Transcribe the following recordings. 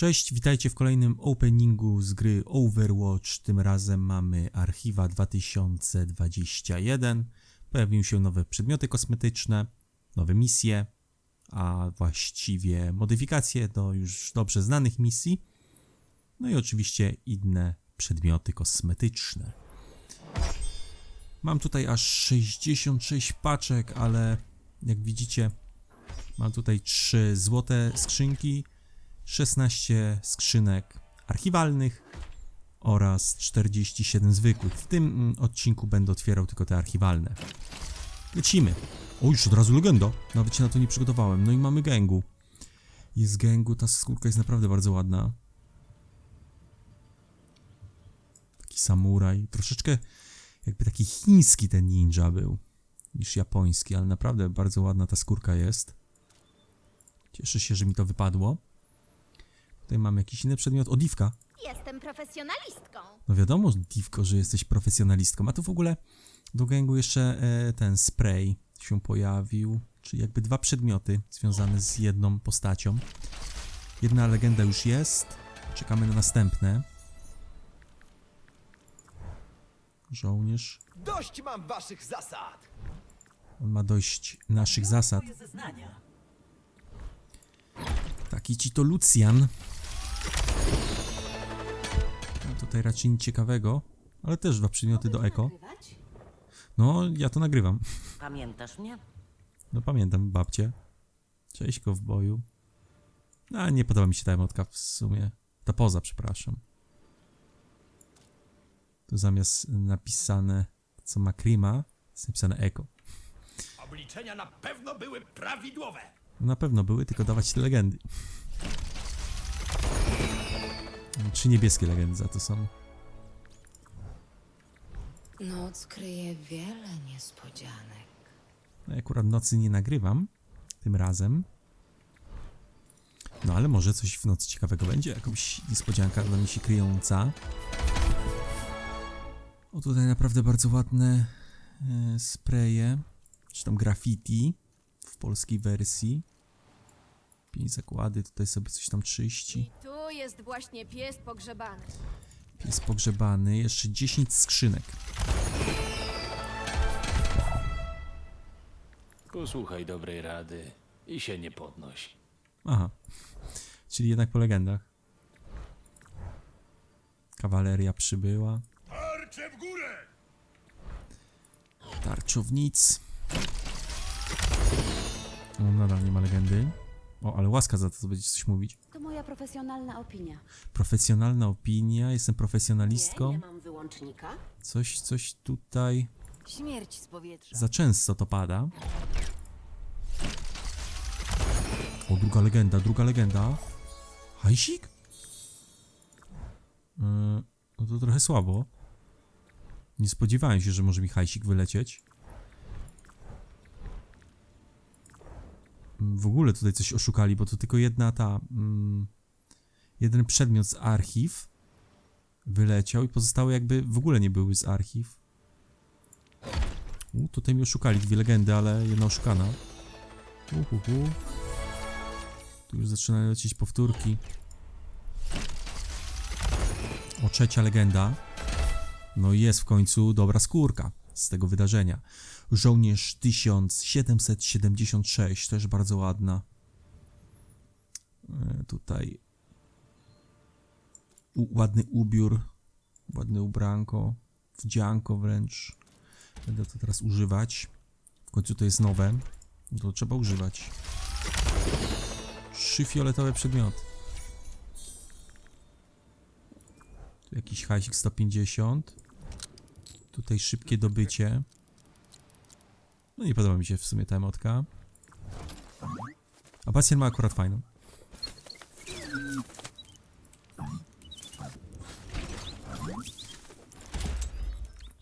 Cześć, witajcie w kolejnym openingu z gry Overwatch. Tym razem mamy Archiwa 2021. Pojawiły się nowe przedmioty kosmetyczne, nowe misje, a właściwie modyfikacje do już dobrze znanych misji. No i oczywiście inne przedmioty kosmetyczne. Mam tutaj aż 66 paczek, ale jak widzicie, mam tutaj 3 złote skrzynki, 16 skrzynek archiwalnych oraz 47 zwykłych. W tym mm, odcinku będę otwierał tylko te archiwalne. Lecimy. O, już od razu legenda. Nawet się na to nie przygotowałem. No i mamy gęgu. Jest gęgu, ta skórka jest naprawdę bardzo ładna. Taki samuraj. Troszeczkę jakby taki chiński ten ninja był niż japoński, ale naprawdę bardzo ładna ta skórka jest. Cieszę się, że mi to wypadło. Tutaj mamy jakiś inny przedmiot. O, Divka. Jestem profesjonalistką. No wiadomo, Divko, że jesteś profesjonalistką. A tu w ogóle do gęgu jeszcze e, ten spray się pojawił. Czyli jakby dwa przedmioty związane z jedną postacią. Jedna legenda już jest. Czekamy na następne. Żołnierz. Dość mam waszych zasad! On ma dość naszych zasad. Taki ci to Lucjan. Tutaj raczej nic ciekawego, ale też dwa przedmioty do eko. No, ja to nagrywam. Pamiętasz mnie? No pamiętam babcię. Cześć boju. A nie podoba mi się ta emotka w sumie. Ta poza, przepraszam. Tu zamiast napisane, co ma Krima, jest napisane eko. Obliczenia na pewno były prawidłowe! No na pewno były, tylko dawać te legendy. Trzy niebieskie legendy za to są. Noc kryje wiele niespodzianek. No, ja akurat nocy nie nagrywam tym razem. No ale może coś w nocy ciekawego będzie, jakąś niespodzianka dla mnie się kryjąca. O tutaj naprawdę bardzo ładne e, spreje, czy tam graffiti w polskiej wersji. Pięć zakłady, tutaj sobie coś tam czyści. I tu jest właśnie pies pogrzebany. Jest pogrzebany, jeszcze 10 skrzynek. Posłuchaj dobrej rady i się nie podnoś. Aha, czyli jednak po legendach. Kawaleria przybyła. Tarcze w górę! Tarczownic. O, nadal nie ma legendy. O, ale łaska za to, co będzie coś mówić. To moja profesjonalna opinia. Profesjonalna opinia, jestem profesjonalistką. Nie mam wyłącznika. Coś, coś tutaj Śmierć z powietrza. za często to pada. O, druga legenda, druga legenda. Hajsik? Yy, no to trochę słabo. Nie spodziewałem się, że może mi hajsik wylecieć. W ogóle tutaj coś oszukali, bo to tylko jedna ta... Mm, jeden przedmiot z archiw wyleciał i pozostałe jakby w ogóle nie były z archiw. U, tutaj mi oszukali dwie legendy, ale jedna oszukana. Uhuhu. Tu już zaczynają lecieć powtórki. O, trzecia legenda. No i jest w końcu dobra skórka z tego wydarzenia. Żołnierz 1776, też bardzo ładna. E, tutaj u, ładny ubiór, ładne ubranko, wdzianko wręcz. Będę to teraz używać. W końcu to jest nowe. To trzeba używać. Trzy fioletowe przedmioty. Tu jakiś hajsik 150. Tutaj szybkie dobycie. No nie podoba mi się w sumie ta emotka. A Bastion ma akurat fajną.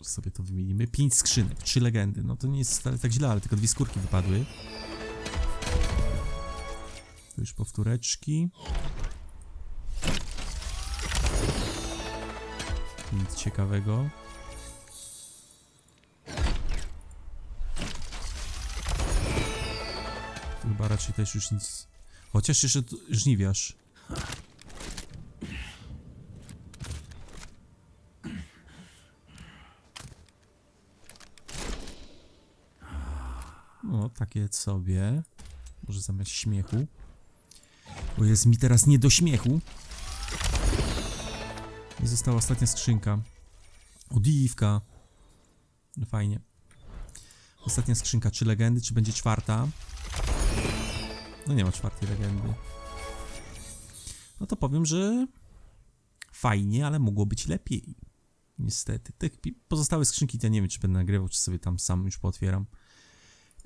sobie to wymienimy. Pięć skrzynek, trzy legendy. No to nie jest wcale tak źle, ale tylko dwie skórki wypadły. Tu już powtóreczki. Nic ciekawego. chyba raczej też już nic... Chociaż jeszcze żniwiarz. No, takie sobie. Może zamiast śmiechu. Bo jest mi teraz nie do śmiechu. I została ostatnia skrzynka. Odiwka. No, fajnie. Ostatnia skrzynka. Czy legendy, czy będzie czwarta? No nie ma czwartej legendy. No to powiem, że fajnie, ale mogło być lepiej. Niestety. Te pi- pozostałe skrzynki ja nie wiem, czy będę nagrywał, czy sobie tam sam już pootwieram.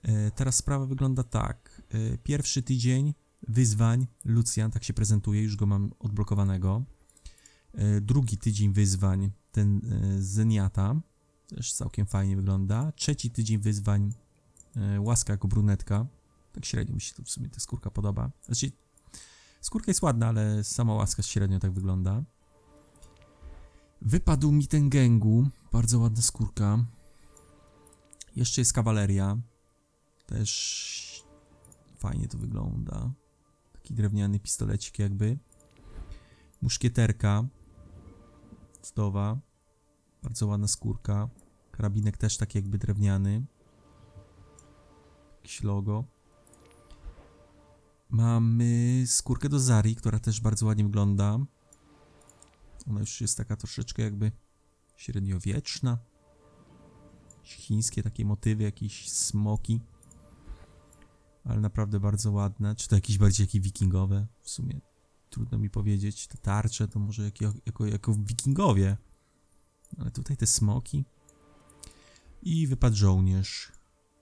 E, teraz sprawa wygląda tak. E, pierwszy tydzień wyzwań Lucian, tak się prezentuje, już go mam odblokowanego. E, drugi tydzień wyzwań ten Zeniata, też całkiem fajnie wygląda. Trzeci tydzień wyzwań Łaska jako brunetka. Tak średnio mi się to w sumie ta skórka podoba. Znaczy, skórka jest ładna, ale sama łaska średnio tak wygląda. Wypadł mi ten gęgu, bardzo ładna skórka. Jeszcze jest kawaleria, też fajnie to wygląda. Taki drewniany pistolecik jakby. Muszkieterka, wdowa, bardzo ładna skórka. Karabinek też tak jakby drewniany. Jakieś logo. Mamy skórkę do Zari, która też bardzo ładnie wygląda. Ona już jest taka troszeczkę jakby średniowieczna. Chińskie takie motywy, jakieś smoki. Ale naprawdę bardzo ładne. Czy to jakieś bardziej jakieś wikingowe? W sumie trudno mi powiedzieć. Te tarcze to może jako, jako, jako wikingowie. Ale tutaj te smoki. I wypadł żołnierz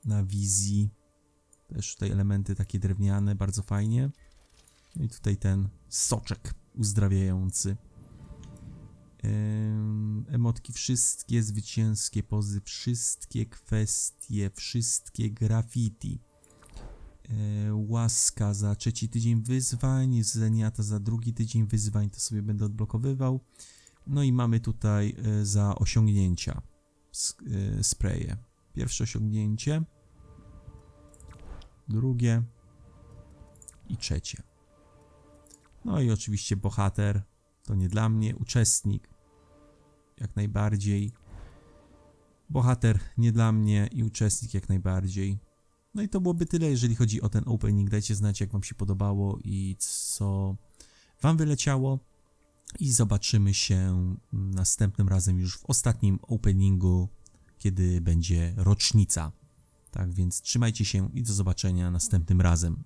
na wizji. Też tutaj elementy takie drewniane, bardzo fajnie. No i tutaj ten soczek uzdrawiający. Em, Emotki wszystkie, zwycięskie pozy, wszystkie kwestie, wszystkie graffiti. E, Łaska za trzeci tydzień wyzwań, Zeniata za drugi tydzień wyzwań, to sobie będę odblokowywał. No i mamy tutaj e, za osiągnięcia e, spreje. Pierwsze osiągnięcie, drugie i trzecie. No i oczywiście bohater, to nie dla mnie, uczestnik, jak najbardziej. Bohater nie dla mnie i uczestnik jak najbardziej. No i to byłoby tyle, jeżeli chodzi o ten opening. Dajcie znać, jak Wam się podobało i co Wam wyleciało. I zobaczymy się następnym razem już w ostatnim openingu, kiedy będzie rocznica. Tak więc trzymajcie się i do zobaczenia następnym razem.